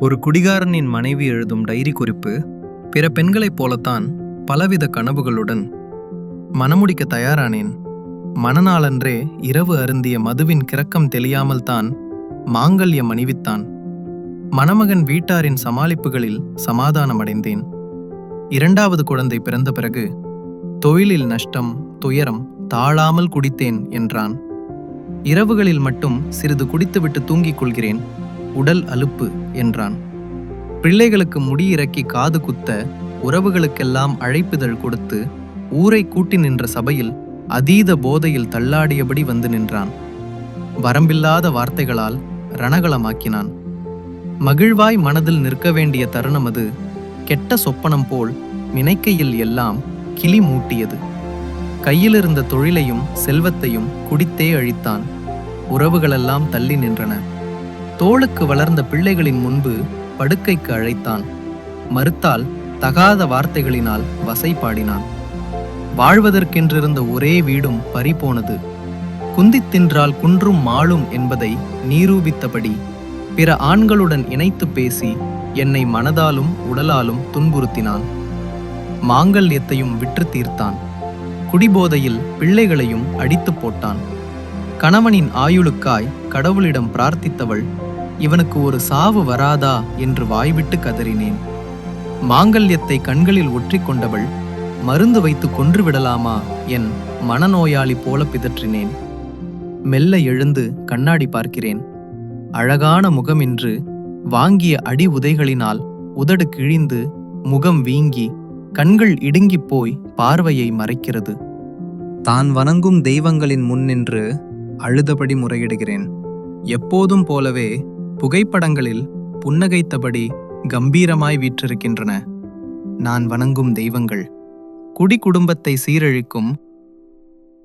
ஒரு குடிகாரனின் மனைவி எழுதும் டைரி குறிப்பு பிற பெண்களைப் போலத்தான் பலவித கனவுகளுடன். மனமுடிக்க தயாரானேன். மனநாளன்றே இரவு அருந்திய மதுவின் கிறக்கம் தெளியாமல் தான் மாங்கல்யம் மணிவித்தான். மணமகன் வீட்டாரின் சமாளிப்புகளில் சமாதானமடைந்தேன். இரண்டாவது குழந்தை பிறந்த பிறகு தொழிலில் நஷ்டம் துயரம் தாழாமல் குடித்தேன் என்றான். இரவுகளில் மட்டும் சிறிது குடித்துவிட்டு தூங்கிக் கொள்கிறேன். உடல் அலுப்பு என்றான். பிள்ளைகளுக்கு முடியிறக்கி காது குத்த உறவுகளுக்கெல்லாம் அழைப்புதழ் கொடுத்து ஊரை கூட்டி நின்ற சபையில் அதீத போதையில் தள்ளாடியபடி வந்து நின்றான். வரம்பில்லாத வார்த்தைகளால் ரணகளமாக்கினான் மகிழ்வாய் மனதில் நிற்க வேண்டிய தருணம் அது. கெட்ட சொப்பனம் போல் நினைக்கையில் எல்லாம் கிளி மூட்டியது. கையிலிருந்த தொழிலையும் செல்வத்தையும் குடித்தே அழித்தான். உறவுகளெல்லாம் தள்ளி நின்றன. தோளுக்கு வளர்ந்த பிள்ளைகளின் முன்பு படுக்கைக்கு அழைத்தான். மறுத்தால் தகாத வார்த்தைகளினால் வசை பாடினான். வாழ்வதற்கென்றிருந்த ஒரே வீடும் பறிபோனது. குந்தித் தின்றால் குன்றும் மாளும் என்பதை நிரூபித்தபடி பிற ஆண்களுடன் இணைத்து பேசி என்னை மனதாலும் உடலாலும் துன்புறுத்தினான். மாங்கல்யத்தையும் விற்று தீர்த்தான். குடிபோதையில் பிள்ளைகளையும் அடித்துப் போட்டான். கணவனின் ஆயுளுக்காய் கடவுளிடம் பிரார்த்தித்தவள் இவனுக்கு ஒரு சாவு வராதா என்று வாய்விட்டு கதறினேன். மாங்கல்யத்தை கண்களில் ஒற்றிக்கொண்டவள் மருந்து வைத்து கொன்று விடலாமா என் மனநோயாளி போல பிதற்றினேன். மெல்ல எழுந்து கண்ணாடி பார்க்கிறேன். அழகான முகமின்று வாங்கிய அடி உதைகளினால் உதடு கிழிந்து முகம் வீங்கி கண்கள் இடுங்கிப் போய் பார்வையை மறைக்கிறது. தான் வணங்கும் தெய்வங்களின் முன் நின்று அழுதபடி முறையிடுகிறேன். எப்போதும் போலவே புகைப்படங்களில் புன்னகைத்தபடி கம்பீரமாய் வீற்றிருக்கின்றன. நான் வணங்கும் தெய்வங்கள். குடி குடும்பத்தை சீரழிக்கும்